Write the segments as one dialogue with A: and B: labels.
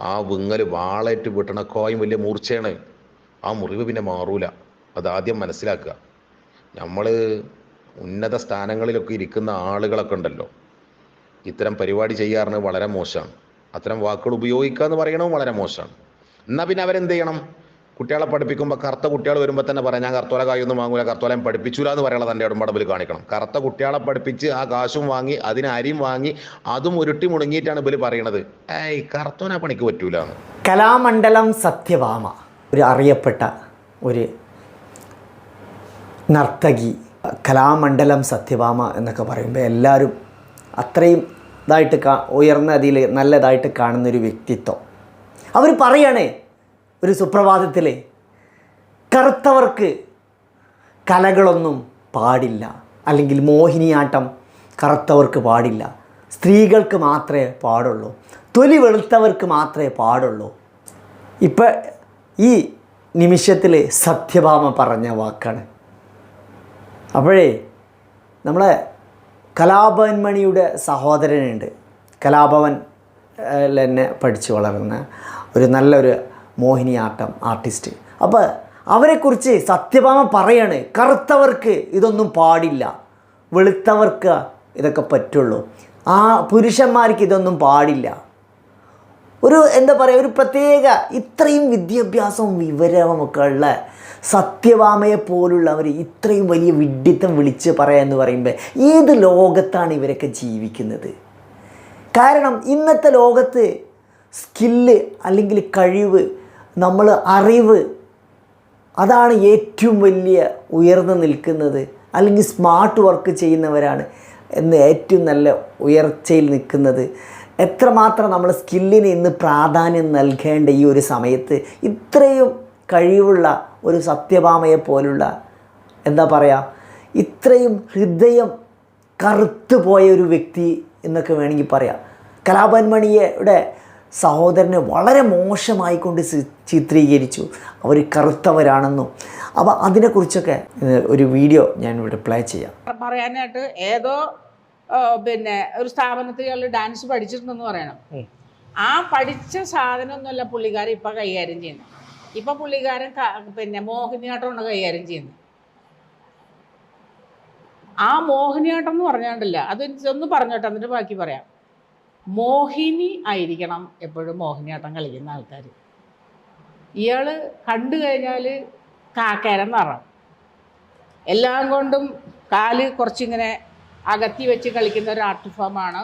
A: ആ വിങ്ങൽ വാളേറ്റ് വിട്ടണക്കോയും വലിയ മൂർച്ചയാണ്. ആ മുറിവ് പിന്നെ മാറൂല. അതാദ്യം മനസ്സിലാക്കുക. നമ്മൾ ഉന്നത സ്ഥാനങ്ങളിലൊക്കെ ഇരിക്കുന്ന ആളുകളൊക്കെ ഉണ്ടല്ലോ. ഇത്തരം പരിപാടി ചെയ്യാറുണ്ട് വളരെ മോശമാണ്. അത്തരം വാക്കുകൾ ഉപയോഗിക്കുക എന്ന് പറയണതും വളരെ മോശമാണ്. എന്നാൽ പിന്നെ അവരെന്ത് ചെയ്യണം? കുട്ടികളെ പഠിപ്പിക്കുമ്പോൾ കറുത്ത കുട്ടികൾ വരുമ്പോൾ തന്നെ പറയാം ഞാൻ കറുത്തോല കായൊന്നും വാങ്ങൂല കർത്തോലം പഠിപ്പിച്ചൂല എന്ന് പറയാനുള്ള തന്റെ ഉടമ്പടമ്പിൽ കാണിക്കണം. കറുത്ത കുട്ടികളെ പഠിപ്പിച്ച് ആ കാശും വാങ്ങി അതിന് അരിയും വാങ്ങി അതും ഉരുട്ടി മുടങ്ങിയിട്ടാണ് ഇവർ പറയണത്. ഏയ് കറുത്തോനെ പണിക്ക് പറ്റൂല.
B: കലാമണ്ഡലം സത്യഭാമ ഒരു അറിയപ്പെട്ട ഒരു നർത്തകി കലാമണ്ഡലം സത്യവാമ എന്നൊക്കെ പറയുമ്പോൾ എല്ലാവരും അത്രയും ഇതായിട്ട് കാ ഉയർന്ന അതിൽ നല്ലതായിട്ട് കാണുന്നൊരു വ്യക്തിത്വം. അവർ പറയണേ ഒരു സുപ്രഭാതത്തിൽ കറുത്തവർക്ക് കലകളൊന്നും പാടില്ല. അല്ലെങ്കിൽ മോഹിനിയാട്ടം കറുത്തവർക്ക് പാടില്ല. സ്ത്രീകൾക്ക് മാത്രമേ പാടുള്ളൂ. തൊലി വെളുത്തവർക്ക് മാത്രമേ പാടുള്ളൂ. ഇപ്പം ഈ നിമിഷത്തിൽ സത്യഭാമ പറഞ്ഞ വാക്കാണ്. അപ്പോഴേ നമ്മളെ കലാഭവൻ മണിയുടെ സഹോദരനുണ്ട്. കലാഭവൻ തന്നെ പഠിച്ചു വളർന്ന ഒരു നല്ലൊരു മോഹിനിയാട്ടം ആർട്ടിസ്റ്റ്. അപ്പോൾ അവരെക്കുറിച്ച് സത്യഭാമ പറയാണ്. കറുത്തവർക്ക് ഇതൊന്നും പാടില്ല. വെളുത്തവർക്ക് ഇതൊക്കെ പറ്റുള്ളൂ. ആ പുരുഷന്മാർക്ക് ഇതൊന്നും പാടില്ല. ഒരു എന്താ പറയുക ഒരു പ്രത്യേക ഇത്രയും വിദ്യാഭ്യാസവും വിവരവും ഒക്കെ ഉള്ള സത്യഭാമയെ പോലുള്ളവർ ഇത്രയും വലിയ വിഡ്ഢിത്തം വിളിച്ച് പറയുക എന്ന് പറയുമ്പോൾ ഏത് ലോകത്താണ് ഇവരൊക്കെ ജീവിക്കുന്നത്? കാരണം ഇന്നത്തെ ലോകത്ത് സ്കില്ല് അല്ലെങ്കിൽ കഴിവ് നമ്മൾ അറിവ്. അതാണ് ഏറ്റവും വലിയ ഉയർന്നു നിൽക്കുന്നത്. അല്ലെങ്കിൽ സ്മാർട്ട് വർക്ക് ചെയ്യുന്നവരാണ് എന്ന് ഏറ്റവും നല്ല ഉയർച്ചയിൽ നിൽക്കുന്നത്. എത്രമാത്രം നമ്മൾ സ്കില്ലിന് ഇന്ന് പ്രാധാന്യം നൽകേണ്ട ഈ ഒരു സമയത്ത് ഇത്രയും കഴിവുള്ള ഒരു സത്യഭാമയെ പോലുള്ള എന്താ പറയുക ഇത്രയും ഹൃദയം കറുത്തു പോയ ഒരു വ്യക്തി എന്നൊക്കെ വേണമെങ്കിൽ പറയാം. മണിയുടെ സഹോദരനെ വളരെ മോശമായിക്കൊണ്ട് കൊണ്ട് ചിത്രീകരിച്ചു. അവർ കറുത്തവരാണെന്നും. അപ്പോൾ അതിനെക്കുറിച്ചൊക്കെ ഒരു വീഡിയോ ഞാൻ ഇവിടെ പ്ലേ ചെയ്യാം.
C: പറയാനായിട്ട് ഏതോ പിന്നെ ഒരു സ്ഥാപനത്തിൽ ഡാൻസ് പഠിച്ചിട്ടുണ്ടെന്ന് പറയണം. ആ പഠിച്ച സാധനമൊന്നുമല്ല പുള്ളിക്കാരൻ ഇപ്പം കൈകാര്യം ചെയ്യുന്നു. ഇപ്പം പുള്ളിക്കാരൻ പിന്നെ പിന്നെ മോഹിനിയാട്ടമാണ് കൈകാര്യം ചെയ്യുന്നത് ആ മോഹിനിയാട്ടം എന്ന് പറഞ്ഞാണ്ടല്ല അത് ഒന്ന് പറഞ്ഞോട്ടെ എന്നിട്ട് ബാക്കി പറയാം. മോഹിനി ആയിരിക്കണം എപ്പോഴും മോഹിനിയാട്ടം കളിക്കുന്ന ആൾക്കാർ ഇയാൾ കണ്ടു കഴിഞ്ഞാൽ കാക്കേരം നിറം. എല്ലാം കൊണ്ടും കാൽ കുറച്ചിങ്ങനെ അകത്തി വെച്ച് കളിക്കുന്ന ഒരു ആർട്ട് ഫോമാണ്.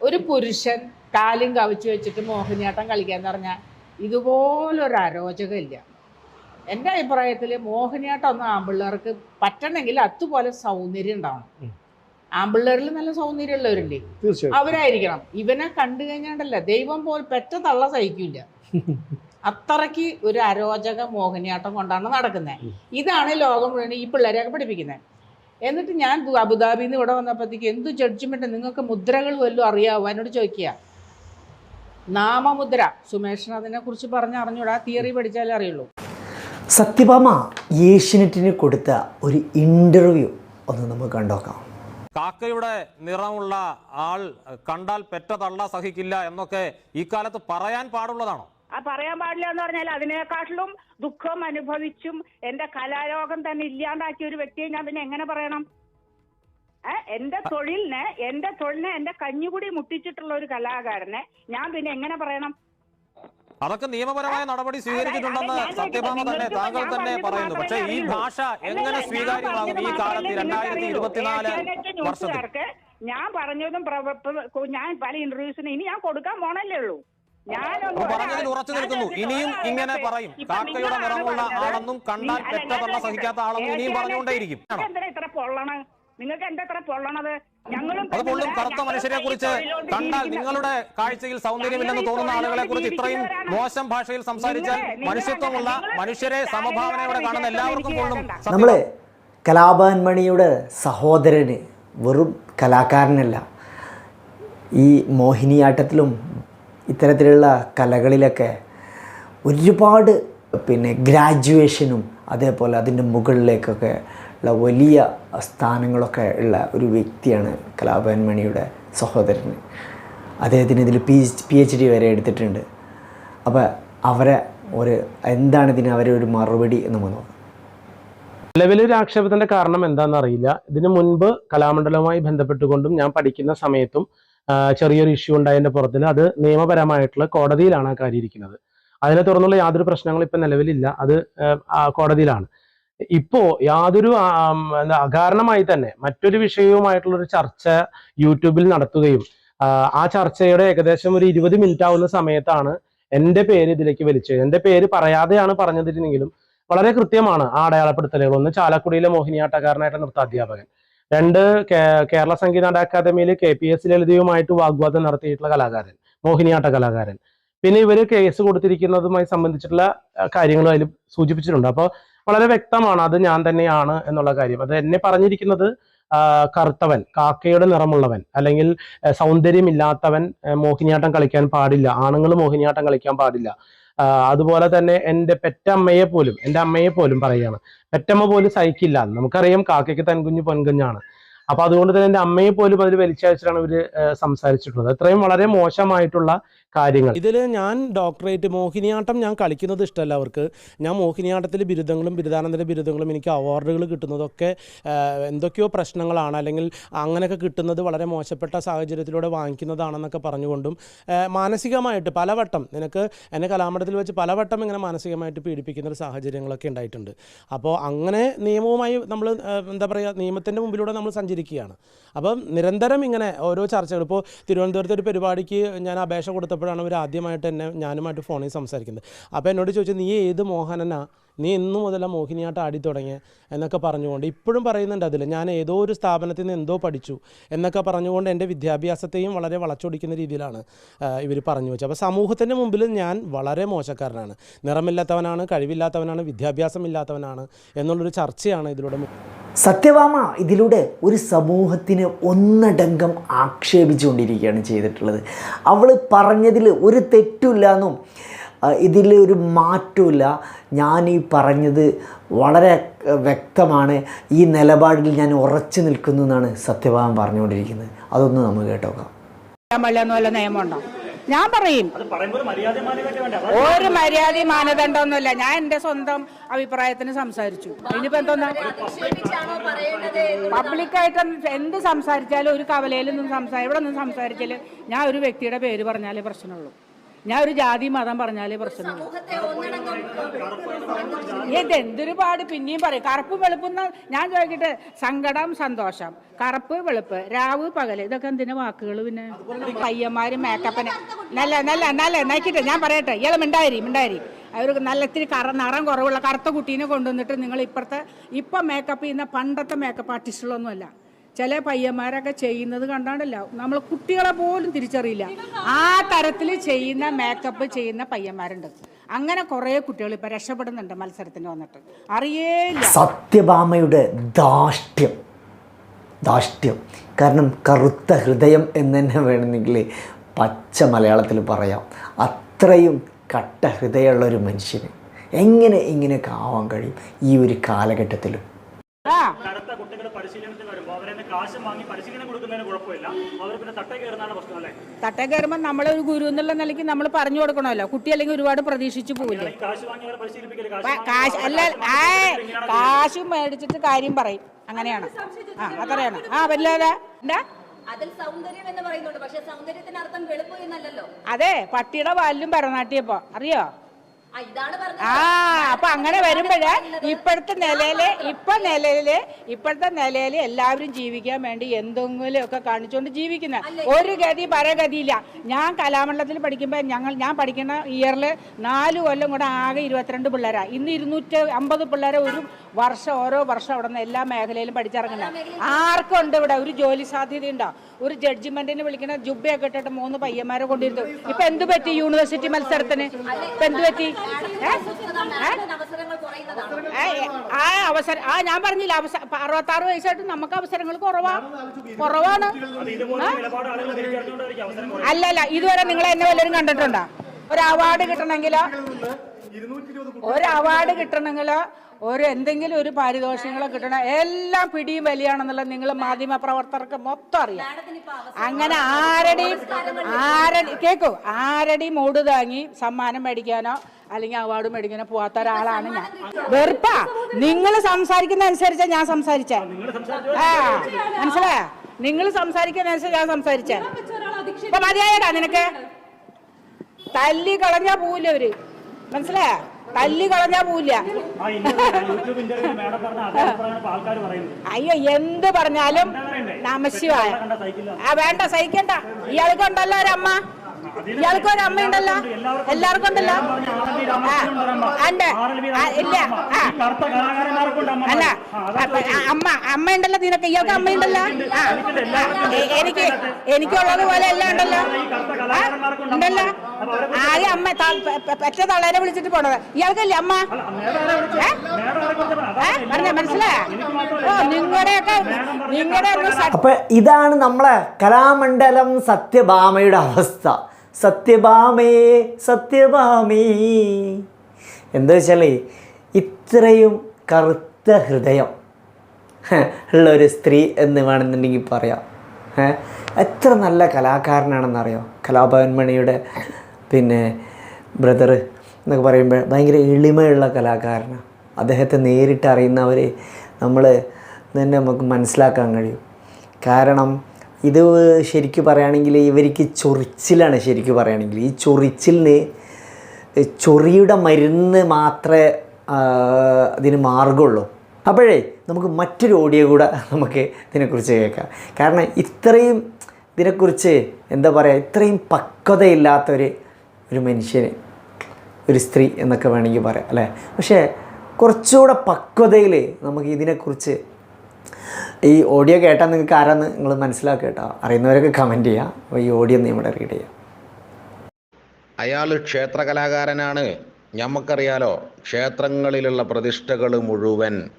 C: ഒരു പുരുഷൻ കാലും കവിച്ച് വെച്ചിട്ട് മോഹിനിയാട്ടം കളിക്കാന്ന് പറഞ്ഞാൽ ഇതുപോലൊരു അരോചകമില്ല. എന്റെ അഭിപ്രായത്തിൽ മോഹിനിയാട്ടം ഒന്നും ആമ്പിള്ളേർക്ക് പറ്റണമെങ്കിൽ അതുപോലെ സൗന്ദര്യം ഉണ്ടാവണം. ആമ്പിള്ളേരിൽ നല്ല സൗന്ദര്യമുള്ളവരുണ്ട്.
D: തീർച്ചയായും
C: അവരായിരിക്കണം. ഇവനെ കണ്ടു കഴിഞ്ഞാണ്ടല്ല ദൈവം പോൽ പെറ്റ തള്ള സഹിക്കില്ല. അത്രയ്ക്ക് ഒരു അരോചക മോഹിനിയാട്ടം കൊണ്ടാണ് നടക്കുന്നത് ഇതാണ് ലോകം മുഴുവൻ ഈ പിള്ളേരെയൊക്കെ പഠിപ്പിക്കുന്നത് എന്നിട്ട് ഞാൻ അബുദാബിയിൽ നിന്ന് ഇവിടെ വന്നപ്പോഴത്തേക്ക് എന്ത് ജഡ്ജ്മെന്റ് നിങ്ങൾക്ക് മുദ്രകൾ വല്ലതും അറിയാവോ? എന്നോട് ചോദിക്കുക. നാമമുദ്ര. സുമേഷൻ അതിനെ കുറിച്ച് പറഞ്ഞ് അറിഞ്ഞൂടാ. തിയറി പഠിച്ചാലേ അറിയുള്ളൂ.
B: സത്യഭാമ ഏഷ്യനെറ്റിന് കൊടുത്ത ഒരു ഇന്റർവ്യൂ ഒന്ന് നമുക്ക് കണ്ടോക്കാം.
E: കാക്കയുടെ നിറമുള്ള ആൾ കണ്ടാൽ പെറ്റ തള്ള സഹിക്കില്ല എന്നൊക്കെ ഇക്കാലത്ത് കാലത്ത് പറയാൻ പാടുള്ളതാണോ?
F: ആ പറയാൻ പാടില്ല എന്ന് പറഞ്ഞാൽ അതിനേക്കാട്ടിലും ദുഃഖം അനുഭവിച്ചും എന്റെ കലാരോഗം തന്നെ ഇല്ലാണ്ടാക്കിയ ഒരു വ്യക്തിയെ ഞാൻ പിന്നെ എങ്ങനെ പറയണം? എന്റെ തൊഴിലിനെ എന്റെ തൊഴിലിനെ എന്റെ കഞ്ഞുകുടി മുട്ടിച്ചിട്ടുള്ള ഒരു കലാകാരനെ ഞാൻ പിന്നെ എങ്ങനെ പറയണം?
E: അതൊക്കെ നിയമപരമായ നടപടി സ്വീകരിച്ചിട്ടുണ്ടെന്ന് സത്യഭാമ തന്നെ താങ്കൾ തന്നെ പറയുന്നു. പക്ഷേ ഈ ഭാഷ എങ്ങനെ സ്വീകാര്യമാകും ഈ കാലത്ത് രണ്ടായിരത്തി ഇരുപത്തിനാല് വർഷത്തിൽ?
F: ഞാൻ പറഞ്ഞതും ഞാൻ പല ഇന്റർവ്യൂസിന് ഇനി ഞാൻ കൊടുക്കാൻ പോണല്ലേ ഉള്ളൂ.
E: പറഞ്ഞതിൽ ഉറച്ചു നിൽക്കുന്നു. ഇനിയും ഇങ്ങനെ പറയും. കാക്കയുടെ നിറമുള്ള ആളെന്നും കണ്ടാൽ പെറ്റ തള്ള സഹിക്കാത്ത ആളെന്നും ഇനിയും പറഞ്ഞുകൊണ്ടേയിരിക്കും. ആണോ?
F: ഇത്ര പൊള്ളണ? നിങ്ങൾക്ക് എന്താ ഇത്ര പൊള്ളണത്? ഞങ്ങളും
E: അത് പൊള്ളും കറുത്ത മനുഷ്യരെ കുറിച്ച് കണ്ടാൽ നിങ്ങളുടെ കാഴ്ചയിൽ സൗന്ദര്യമില്ലെന്ന് തോന്നുന്ന ആളുകളെ കുറിച്ച് ഇത്രയും മോശം ഭാഷയിൽ സംസാരിച്ചാൽ മനുഷ്യത്വമുള്ള മനുഷ്യരെ സമഭാവനയോടെ കാണുന്ന എല്ലാവർക്കും കൊള്ളും.
B: നമ്മളെ കലാഭവൻ മണിയുടെ സഹോദരന് വെറും കലാകാരനല്ല ഈ മോഹിനിയാട്ടത്തിലും ഇത്തരത്തിലുള്ള കലകളിലൊക്കെ ഒരുപാട് പിന്നെ ഗ്രാജുവേഷനും അതേപോലെ അതിന്റെ മുകളിലേക്കൊക്കെ ഉള്ള വലിയ സ്ഥാനങ്ങളൊക്കെ ഉള്ള ഒരു വ്യക്തിയാണ് കലാഭവൻ മണിയുടെ സഹോദരൻ. അദ്ദേഹത്തിന് ഇതിൽ പി പി എച്ച് ഡി വരെ എടുത്തിട്ടുണ്ട്. അപ്പോൾ അവരെ ഒരു എന്താണ് ഇതിന് അവരെ ഒരു മറുപടി എന്ന് നോക്കാം.
D: നിലവിലൊരു ആക്ഷേപത്തിന്റെ കാരണം എന്താണെന്ന് അറിയില്ല ഇതിനു മുൻപ് കലാമണ്ഡലവുമായി ബന്ധപ്പെട്ടുകൊണ്ടും ഞാൻ പഠിക്കുന്ന സമയത്തും ചെറിയൊരു ഇഷ്യൂ ഉണ്ടായതിന്റെ പുറത്തിൽ അത് നിയമപരമായിട്ടുള്ള കോടതിയിലാണ് ആ കാര്യം ഇരിക്കുന്നത്. അതിനെ തുടർന്നുള്ള യാതൊരു പ്രശ്നങ്ങളും ഇപ്പം നിലവിലില്ല. അത് കോടതിയിലാണ്. ഇപ്പോ യാതൊരു എന്താ അകാരണമായി തന്നെ മറ്റൊരു വിഷയവുമായിട്ടുള്ള ഒരു ചർച്ച യൂട്യൂബിൽ നടത്തുകയും ആ, ചർച്ചയുടെ ഏകദേശം ഒരു ഇരുപത് മിനിറ്റ് ആവുന്ന സമയത്താണ് എന്റെ പേര് ഇതിലേക്ക് വലിച്ചത്. എന്റെ പേര് പറയാതെയാണ് പറഞ്ഞതിരുന്നെങ്കിലും വളരെ കൃത്യമാണ് ആ അടയാളപ്പെടുത്തലുകൾ. ഒന്ന് ചാലക്കുടിയിലെ മോഹിനിയാട്ടക്കാരനായിട്ട് നൃത്താധ്യാപകൻ രണ്ട് കേരള സംഗീത അക്കാദമിയിൽ കെ പി എസ് ലളിതയുമായിട്ട് വാഗ്വാദം നടത്തിയിട്ടുള്ള കലാകാരൻ മോഹിനിയാട്ട കലാകാരൻ. പിന്നെ ഇവർ കേസ് കൊടുത്തിരിക്കുന്നതുമായി സംബന്ധിച്ചിട്ടുള്ള കാര്യങ്ങളും അതിൽ സൂചിപ്പിച്ചിട്ടുണ്ട്. അപ്പോൾ വളരെ വ്യക്തമാണ് അത് ഞാൻ തന്നെയാണ് എന്നുള്ള കാര്യം. അത് എന്നെ പറഞ്ഞിരിക്കുന്നത് കറുത്തവൻ കാക്കയുടെ നിറമുള്ളവൻ അല്ലെങ്കിൽ സൗന്ദര്യമില്ലാത്തവൻ മോഹിനിയാട്ടം കളിക്കാൻ പാടില്ല ആണുങ്ങൾ മോഹിനിയാട്ടം കളിക്കാൻ പാടില്ല. അതുപോലെ തന്നെ എന്റെ പെറ്റമ്മയെ പോലും എന്റെ അമ്മയെ പോലും പറയുകയാണ് പെറ്റമ്മ പോലും സഹിക്കില്ല. നമുക്കറിയാം കാക്കയ്ക്ക് തൻകുഞ്ഞ് പൊൻകുഞ്ഞാണ് അപ്പൊ അതുകൊണ്ട് തന്നെ എന്റെ അമ്മയെ പോലും അതിൽ വലിച്ചയച്ചിട്ടാണ് ഇവർ സംസാരിച്ചിട്ടുള്ളത്. അത്രയും വളരെ മോശമായിട്ടുള്ള കാര്യങ്ങൾ. ഇതിൽ ഞാൻ ഡോക്ടറേറ്റ് മോഹിനിയാട്ടം ഞാൻ കളിക്കുന്നത് ഇഷ്ടമല്ല അവർക്ക്. ഞാൻ മോഹിനിയാട്ടത്തിൽ ബിരുദങ്ങളും ബിരുദാനന്തര ബിരുദങ്ങളും എനിക്ക് അവാർഡുകൾ കിട്ടുന്നതൊക്കെ എന്തൊക്കെയോ പ്രശ്നങ്ങളാണ്. അല്ലെങ്കിൽ അങ്ങനെയൊക്കെ കിട്ടുന്നത് വളരെ മോശപ്പെട്ട സാഹചര്യത്തിലൂടെ വാങ്ങിക്കുന്നതാണെന്നൊക്കെ പറഞ്ഞുകൊണ്ടും മാനസികമായിട്ട് പലവട്ടം നിനക്ക് എന്നെ കലാമണ്ഡലത്തിൽ വെച്ച് പലവട്ടം ഇങ്ങനെ മാനസികമായിട്ട് പീഡിപ്പിക്കുന്ന ഒരു സാഹചര്യങ്ങളൊക്കെ ഉണ്ടായിട്ടുണ്ട്. അപ്പോൾ അങ്ങനെ നിയമവുമായി നമ്മൾ എന്താ പറയുക നിയമത്തിന്റെ മുമ്പിലൂടെ നമ്മൾ സഞ്ചരിക്കുകയാണ് അപ്പം നിരന്തരം ഇങ്ങനെ ഓരോ ചർച്ചകൾ. ഇപ്പോൾ തിരുവനന്തപുരത്ത് ഒരു പരിപാടിക്ക് ഞാൻ അപേക്ഷ കൊടുത്തപ്പോഴാണ് അവർ ആദ്യമായിട്ട് എന്നെ ഞാനുമായിട്ട് ഫോണിൽ സംസാരിക്കുന്നത്. അപ്പോൾ എന്നോട് ചോദിച്ചു നീ ഏത് മോഹനനാ? നീ ഇന്നു മുതൽ മോഹിനിയാട്ടം ആടി തുടങ്ങിയ എന്നൊക്കെ പറഞ്ഞുകൊണ്ട് ഇപ്പോഴും പറയുന്നുണ്ട് അതിൽ. ഞാൻ ഏതോ ഒരു സ്ഥാപനത്തിൽ നിന്ന് എന്തോ പഠിച്ചു എന്നൊക്കെ പറഞ്ഞുകൊണ്ട് എന്റെ വിദ്യാഭ്യാസത്തെയും വളരെ വളച്ചൊടിക്കുന്ന രീതിയിലാണ് ഇവർ പറഞ്ഞു വെച്ചത്. അപ്പോൾ സമൂഹത്തിന്റെ മുമ്പിൽ ഞാൻ വളരെ മോശക്കാരനാണ്. നിറമില്ലാത്തവനാണ് കഴിവില്ലാത്തവനാണ് വിദ്യാഭ്യാസമില്ലാത്തവനാണ് എന്നുള്ളൊരു ചർച്ചയാണ് ഇതിലൂടെ
B: സത്യവാമ ഇതിലൂടെ ഒരു സമൂഹത്തിന് ഒന്നടങ്കം ആക്ഷേപിച്ചുകൊണ്ടിരിക്കുകയാണ് ചെയ്തിട്ടുള്ളത്. അവൾ പറഞ്ഞതിൽ ഒരു തെറ്റില്ല എന്നും ഇതിൽ ഒരു മാറ്റമില്ല ഞാൻ ഈ പറഞ്ഞത് വളരെ വ്യക്തമാണ്. ഈ നിലപാടിൽ ഞാൻ ഉറച്ചു നിൽക്കുന്നു എന്നാണ് സത്യഭാമ പറഞ്ഞുകൊണ്ടിരിക്കുന്നത്. അതൊന്ന് നമുക്ക് കേട്ടോക്കാം.
F: വല്ല നിയമമുണ്ടോ? ഞാൻ പറയും. ഒരു മര്യാദയും മാനദണ്ഡമൊന്നുമില്ല ഞാൻ എന്റെ സ്വന്തം അഭിപ്രായത്തിന് സംസാരിച്ചു. ഇനിയിപ്പോ എന്തോന്നാ? പബ്ലിക്കായിട്ട് എന്ത് സംസാരിച്ചാലും ഒരു കവലയിലൊന്നും സംസാരം ഇവിടെ ഒന്നും ഞാൻ ഒരു വ്യക്തിയുടെ പേര് പറഞ്ഞാലേ പ്രശ്നമുള്ളൂ. ഞാൻ ഒരു ജാതി മതം പറഞ്ഞാലേ പ്രശ്നം ഇതെന്തൊരു പാട് പിന്നെയും പറയും. കറുപ്പ് വെളുപ്പ് ഞാൻ ചോദിക്കട്ടെ സങ്കടം സന്തോഷം. കറുപ്പ് വെളുപ്പ് രാവ് പകൽ ഇതൊക്കെ എന്തിനു വാക്കുകൾ പിന്നെ? പയ്യന്മാര് മേക്കപ്പിന്. നല്ല നല്ല നല്ല നയിക്കട്ടെ ഞാൻ പറയട്ടെ. ഇയാളെ മിണ്ടായിരി മിണ്ടായിരി. അവർ നല്ല ഇത്തിരി കറ നിറം കുറവുള്ള കറുത്ത കുട്ടീനെ കൊണ്ടുവന്നിട്ട് നിങ്ങൾ ഇപ്പുറത്തെ ഇപ്പം മേക്കപ്പ് ചെയ്യുന്ന പണ്ടത്തെ മേക്കപ്പ് ആർട്ടിസ്റ്റുകളൊന്നുമല്ല ചില പയ്യന്മാരൊക്കെ ചെയ്യുന്നത് കണ്ടാണ്ടല്ലോ. നമ്മൾ കുട്ടികളെ പോലും തിരിച്ചറിയില്ല. ആ തരത്തിൽ ചെയ്യുന്ന മേക്കപ്പ് ചെയ്യുന്ന പയ്യന്മാരുണ്ട്. അങ്ങനെ കുറേ കുട്ടികൾ ഇപ്പം രക്ഷപ്പെടുന്നുണ്ട് മത്സരത്തിന് വന്നിട്ട്. അറിയേയില്ല.
B: സത്യഭാമയുടെ ദാഷ്ട്യം ദാഷ്ട്യം കാരണം കറുത്ത ഹൃദയം എന്ന് തന്നെ വേണമെങ്കിൽ പച്ച മലയാളത്തിൽ പറയാം. അത്രയും കട്ട ഹൃദയമുള്ള ഒരു മനുഷ്യന് എങ്ങനെ ഇങ്ങനെയൊക്കെ ആവാൻ കഴിയും? ഈ ഒരു കാലഘട്ടത്തിലും.
G: കറുത്ത കുട്ടികൾ പരിശീലനത്തിന് വരുമ്പോൾ അവരെ കാശ് വാങ്ങി പരിശീലനം കൊടുക്കുന്നതിന് കുഴപ്പമില്ല. അവർ പിന്നെ തട്ട കയറുന്നതാണ് പ്രശ്നം അല്ലേ?
F: തട്ടേ കയറുമ്പോൾ ഒരു ഗുരു എന്നുള്ള നിലയ്ക്ക് നമ്മൾ പറഞ്ഞു കൊടുക്കണമല്ലോ. കുട്ടി അല്ലെങ്കിൽ ഒരുപാട് പ്രതീക്ഷിച്ചു പോവില്ലേ?
G: കാശ് വാങ്ങി അവരെ പരിശീലിപ്പിക്കൽ കാശ്
F: അല്ല ആ കാശ് മേടിച്ചിട്ട് കാര്യം പറയും. അങ്ങനെയാണ്. ആ അത്രയാണ്. ആ വല്ലാതെ എന്താ?
H: അതിൽ സൗന്ദര്യം എന്ന് പറയുന്നുണ്ട്. പക്ഷെ സൗന്ദര്യത്തിന് അർത്ഥം വെളുപ്പ് എന്നല്ലല്ലോ.
F: അതെ പട്ടിയുടെ വാലിലും ഭരതനാട്യപ്പോ അറിയോ?
H: ആ
F: അപ്പൊ അങ്ങനെ വരുമ്പോഴേ ഇപ്പോഴത്തെ നിലയിൽ ഇപ്പൊ നിലയിൽ ഇപ്പോഴത്തെ നിലയിൽ എല്ലാവരും ജീവിക്കാൻ വേണ്ടി എന്തെങ്കിലും ഒക്കെ കാണിച്ചുകൊണ്ട് ജീവിക്കുന്ന ഒരു ഗതി പരഗതിയില്ല. ഞാൻ കലാമണ്ഡലത്തിൽ പഠിക്കുമ്പോൾ ഞങ്ങൾ ഞാൻ പഠിക്കുന്ന ഇയറിൽ നാല് കൊല്ലം കൂടെ ആകെ ഇരുപത്തിരണ്ട് പിള്ളേരാ. ഇന്ന് ഇരുന്നൂറ്റി അമ്പത് പിള്ളേരെ ഒരു വർഷം ഓരോ വർഷം അവിടെ നിന്ന് എല്ലാ മേഖലയിലും പഠിച്ചിറങ്ങുന്ന ആർക്കുണ്ട് ഇവിടെ? ഒരു ജോലി സാധ്യത ഉണ്ടോ ഒരു ജഡ്ജിമെന്റിന് വിളിക്കുന്ന ജുബയൊക്കെ ഇട്ടിട്ട് മൂന്ന് പയ്യന്മാരെ കൊണ്ടിരുന്നു ഇപ്പൊ എന്ത് പറ്റി യൂണിവേഴ്സിറ്റി മത്സരത്തിന്? ഇപ്പൊ എന്ത് പറ്റി? ആ അവസരം ആ ഞാൻ പറഞ്ഞില്ല അവസരം അറുപത്തി ആറ് വയസ്സായിട്ട് നമുക്ക് അവസരങ്ങൾ കുറവാ. കുറവാണ്. അല്ലല്ല ഇതുവരെ നിങ്ങൾ എന്നെ വല്ലവരും കണ്ടിട്ടുണ്ടോ? ഒരു അവാർഡ് കിട്ടണമെങ്കിൽ ഒരു അവാർഡ് കിട്ടണമെങ്കിൽ ഒരു എന്തെങ്കിലും ഒരു പാരിതോഷികങ്ങളോ കിട്ടണ എല്ലാം പിടിയും വലിയാണെന്നുള്ളത് നിങ്ങൾ മാധ്യമ പ്രവർത്തകർക്ക് മൊത്തം അറിയാം. അങ്ങനെ ആരുടെയും ആരടി കേക്കോ ആരുടെയും മൂട് താങ്ങി സമ്മാനം മേടിക്കാനോ അല്ലെങ്കിൽ അവാർഡ് മേടിക്കുന്ന പോവാത്ത ഒരാളാണ് ഞാൻ. വെറുപ്പാ. നിങ്ങൾ സംസാരിക്കുന്ന അനുസരിച്ചാ ഞാൻ സംസാരിച്ചേ. ആ മനസ്സിലായ? നിങ്ങൾ സംസാരിക്കുന്ന അനുസരിച്ച് ഞാൻ സംസാരിച്ചേ അപ്പൊ മതിയായടാ നിനക്ക്. തല്ലി കളഞ്ഞ പോവില്ല അവർ. മനസ്സിലായ? തല്ലി കളഞ്ഞാ പോവില്ല. അയ്യോ എന്ത് പറഞ്ഞാലും നമശിവായ. ആ വേണ്ട സഹിക്കണ്ട. ഇയാൾക്ക് ഉണ്ടല്ലോ ഒരമ്മ. ഇയാൾക്ക് ഒരു അമ്മയുണ്ടല്ലോ? എല്ലാവർക്കും ഉണ്ടല്ലോ? ഇല്ല അല്ല അമ്മ അമ്മ ഉണ്ടല്ലോ നിനക്ക്? ഇയാൾക്ക് അമ്മയുണ്ടല്ലോ? എനിക്ക് എനിക്കുള്ളത് പോലെ എല്ലാം ഉണ്ടല്ലോ. ആ, അമ്മ പെറ്റ തളേനെ വിളിച്ചിട്ട് പോണത്. ഇയാൾക്കല്ലേ അമ്മ? പറഞ്ഞ മനസ്സിലായ? ഓ നിങ്ങളുടെയൊക്കെ നിങ്ങളുടെ ഒന്നും
B: ഇതാണ് നമ്മളെ കലാമണ്ഡലം സത്യഭാമയുടെ അവസ്ഥ. സത്യഭാമേ സത്യഭാമേ. എന്താ വെച്ചാൽ ഇത്രയും കറുത്ത ഹൃദയം ഉള്ള ഒരു സ്ത്രീ എന്ന് വേണമെന്നുണ്ടെങ്കിൽ പറയാം. എത്ര നല്ല കലാകാരനാണെന്നറിയോ? കലാഭവൻ മണിയുടെ പിന്നെ ബ്രദർ എന്നൊക്കെ പറയുമ്പോൾ ഭയങ്കര എളിമയുള്ള കലാകാരനാണ്. അദ്ദേഹത്തെ നേരിട്ട് അറിയുന്നവർ നമ്മൾ തന്നെ നമുക്ക് മനസ്സിലാക്കാൻ കഴിയും. കാരണം ഇത് ശരിക്കും പറയുകയാണെങ്കിൽ ഇവർക്ക് ചൊറിച്ചിലാണ് ശരിക്കും പറയുകയാണെങ്കിൽ. ഈ ചൊറിച്ചിലിന് ചൊറിയുടെ മരുന്ന് മാത്രമേ അതിന് മാർഗമുള്ളൂ അപ്പോഴേ നമുക്ക് മറ്റൊരു ഓഡിയോ കൂടെ നമുക്ക് ഇതിനെക്കുറിച്ച് കേൾക്കാം. കാരണം ഇത്രയും ഇതിനെക്കുറിച്ച് എന്താ പറയുക ഇത്രയും പക്വതയില്ലാത്ത ഒരു മനുഷ്യന് ഒരു സ്ത്രീ എന്നൊക്കെ വേണമെങ്കിൽ പറയാം അല്ലേ? പക്ഷേ കുറച്ചുകൂടെ പക്വതയിൽ നമുക്ക് ഇതിനെക്കുറിച്ച് ഈ ഓഡിയോ കേട്ടാൽ നിങ്ങൾക്ക് ആരാന്ന് നിങ്ങൾ മനസ്സിലാക്കുക കേട്ടോ. അറിയുന്നവരൊക്കെ കമന്റ് ചെയ്യാം. അപ്പോൾ ഈ ഓഡിയോ ഇവിടെ റീഡ് ചെയ്യാം.
A: അയാൾ ക്ഷേത്ര കലാകാരനാണ് ഞമ്മക്കറിയാലോ ക്ഷേത്രങ്ങളിലുള്ള പ്രതിഷ്ഠകൾ മുഴുവൻ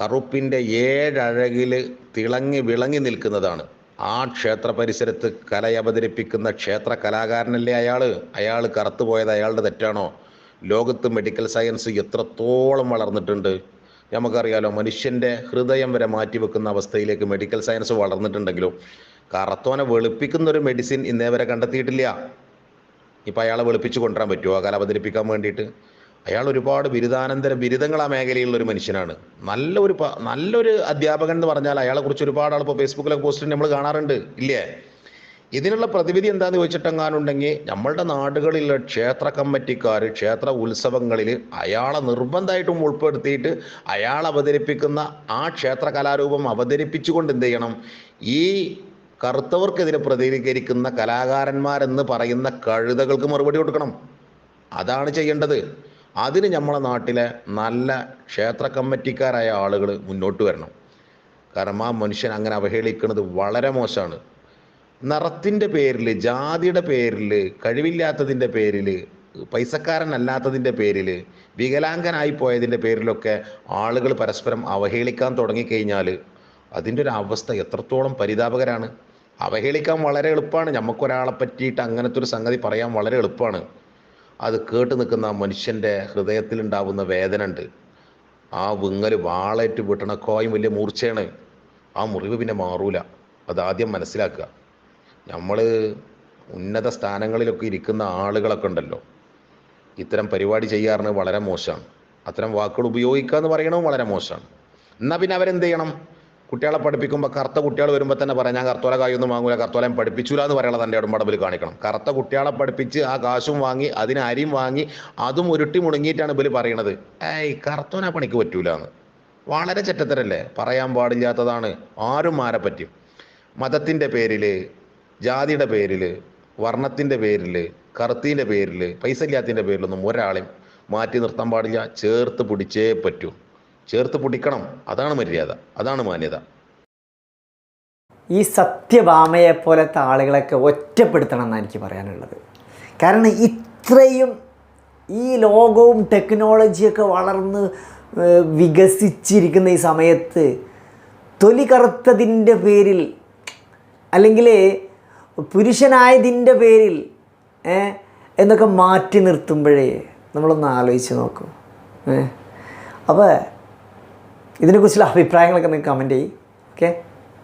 A: കറുപ്പിന്റെ ഏഴഴകിൽ തിളങ്ങി വിളങ്ങി നിൽക്കുന്നതാണ്. ആ ക്ഷേത്ര പരിസരത്ത് കല അവതരിപ്പിക്കുന്ന ക്ഷേത്ര കലാകാരനല്ലേ അയാൾ അയാൾ കറുത്തു പോയത് അയാളുടെ തെറ്റാണോ? ലോകത്ത് മെഡിക്കൽ സയൻസ് എത്രത്തോളം വളർന്നിട്ടുണ്ട്? നമുക്കറിയാലോ മനുഷ്യന്റെ ഹൃദയം വരെ മാറ്റിവെക്കുന്ന അവസ്ഥയിലേക്ക് മെഡിക്കൽ സയൻസ് വളർന്നിട്ടുണ്ടെങ്കിലും കറുത്തോനെ വെളുപ്പിക്കുന്ന ഒരു മെഡിസിൻ ഇന്നേ വരെ കണ്ടെത്തിയിട്ടില്ല. ഇപ്പം അയാളെ വെളുപ്പിച്ച് കൊണ്ടുവരാൻ പറ്റുമോ കല അവതരിപ്പിക്കാൻ വേണ്ടിയിട്ട്. അയാൾ ഒരുപാട് ബിരുദാനന്തര ബിരുദങ്ങൾ ആ മേഖലയിലുള്ള ഒരു മനുഷ്യനാണ്. നല്ലൊരു നല്ലൊരു അധ്യാപകൻ എന്ന് പറഞ്ഞാൽ അയാളെക്കുറിച്ച് ഒരുപാട് ആൾ ഇപ്പോൾ ഫേസ്ബുക്കിലൊക്കെ പോസ്റ്റ് നമ്മൾ കാണാറുണ്ട്. ഇല്ലേ? ഇതിനുള്ള പ്രതിവിധി എന്താന്ന് ചോദിച്ചിട്ടെങ്ങാനുണ്ടെങ്കിൽ നമ്മളുടെ നാടുകളിലെ ക്ഷേത്ര കമ്മിറ്റിക്കാർ ക്ഷേത്ര ഉത്സവങ്ങളിൽ അയാളെ നിർബന്ധമായിട്ടും ഉൾപ്പെടുത്തിയിട്ട് അയാൾ അവതരിപ്പിക്കുന്ന ആ ക്ഷേത്ര കലാരൂപം അവതരിപ്പിച്ചുകൊണ്ട് എന്ത് ചെയ്യണം? ഈ കറുത്തവർക്കെതിരെ പ്രതികരിക്കുന്ന കലാകാരന്മാരെന്ന് പറയുന്ന കഴുതകൾക്ക് മറുപടി കൊടുക്കണം. അതാണ് ചെയ്യേണ്ടത്. അതിന് നമ്മളെ നാട്ടിലെ നല്ല ക്ഷേത്ര കമ്മിറ്റിക്കാരായ ആളുകൾ മുന്നോട്ട് വരണം. കാരണം ആ മനുഷ്യൻ അങ്ങനെ അവഹേളിക്കുന്നത് വളരെ മോശമാണ്. നിറത്തിന്റെ പേരിൽ ജാതിയുടെ പേരിൽ കഴിവില്ലാത്തതിന്റെ പേരിൽ പൈസക്കാരനല്ലാത്തതിന്റെ പേരിൽ വികലാംഗനായി പോയതിന്റെ പേരിലൊക്കെ ആളുകൾ പരസ്പരം അവഹേളിക്കാൻ തുടങ്ങിക്കഴിഞ്ഞാൽ അതിന്റെ ഒരു അവസ്ഥ എത്രത്തോളം പരിതാപകരാണ്. അവഹേളിക്കാൻ വളരെ എളുപ്പമാണ്. നമുക്കൊരാളെ പറ്റിയിട്ട് അങ്ങനത്തെ ഒരു സംഗതി പറയാൻ വളരെ എളുപ്പമാണ്. അത് കേട്ട് നിൽക്കുന്ന മനുഷ്യന്റെ ഹൃദയത്തിലുണ്ടാവുന്ന വേദന ഉണ്ട് ആ വിങ്ങൽ വാളേറ്റ് വിട്ടണക്കോയും വലിയ മൂർച്ചയാണ്. ആ മുറിവ് പിന്നെ മാറൂല. അതാദ്യം മനസ്സിലാക്കുക. നമ്മൾ ഉന്നത സ്ഥാനങ്ങളിലൊക്കെ ഇരിക്കുന്ന ആളുകളൊക്കെ ഉണ്ടല്ലോ. ഇത്തരം പരിപാടി ചെയ്യാറിന് വളരെ മോശമാണ്. അത്തരം വാക്കുകൾ ഉപയോഗിക്കുക എന്ന് പറയണതും വളരെ മോശമാണ്. എന്നാൽ പിന്നെ അവരെന്ത് ചെയ്യണം? കുട്ടികളെ പഠിപ്പിക്കുമ്പോൾ കറുത്ത കുട്ടികൾ വരുമ്പോൾ തന്നെ പറയാം ഞാൻ കർത്തോല കായൊന്നും വാങ്ങൂല കറുത്തോലയും പഠിപ്പിച്ചൂല എന്ന് പറയാനുള്ള തന്റെ ഉടമ്പടമ്പിൽ കാണിക്കണം. കറുത്ത കുട്ടികളെ പഠിപ്പിച്ച് ആ കാശും വാങ്ങി അതിന് അരിയും വാങ്ങി അതും ഉരുട്ടി മുടങ്ങിയിട്ടാണ് ഇവർ പറയണത്. ഏയ് കറുത്തോനെ പണിക്ക് പറ്റൂല എന്ന് വളരെ ചെറ്റത്തരല്ലേ? പറയാൻ പാടില്ലാത്തതാണ്. ആരും ആരെ പറ്റും മതത്തിന്റെ പേരിൽ ജാതിയുടെ പേരിൽ വർണത്തിന്റെ പേരിൽ കറുത്തിന്റെ പേരിൽ പൈസ ഇല്ലാത്തതിന്റെ പേരിലൊന്നും ഒരാളെയും മാറ്റി നിർത്താൻ പാടില്ല. ചേർത്ത് പിടിച്ചേ പറ്റൂ. ചേർത്ത് പിടിക്കണം. അതാണ് മര്യാദ. അതാണ് മാന്യത.
B: ഈ സത്യവാമയെ പോലത്തെ ആളുകളൊക്കെ ഒറ്റപ്പെടുത്തണം എന്നാണ് എനിക്ക് പറയാനുള്ളത്. കാരണം ഇത്രയും ഈ ലോകവും ടെക്നോളജിയൊക്കെ വളർന്ന് വികസിച്ചിരിക്കുന്ന ഈ സമയത്ത് തൊലി കറുത്തതിന്റെ പേരിൽ അല്ലെങ്കിൽ പുരുഷനായതിന്റെ പേരിൽ എന്നൊക്കെ മാറ്റി നിർത്തുമ്പോഴേ നമ്മളൊന്ന് ആലോചിച്ച് നോക്കും. അപ്പോൾ ഇതിനെക്കുറിച്ചുള്ള അഭിപ്രായങ്ങളൊക്കെ നിങ്ങൾക്ക് കമന്റ് ചെയ്യും. ഓക്കെ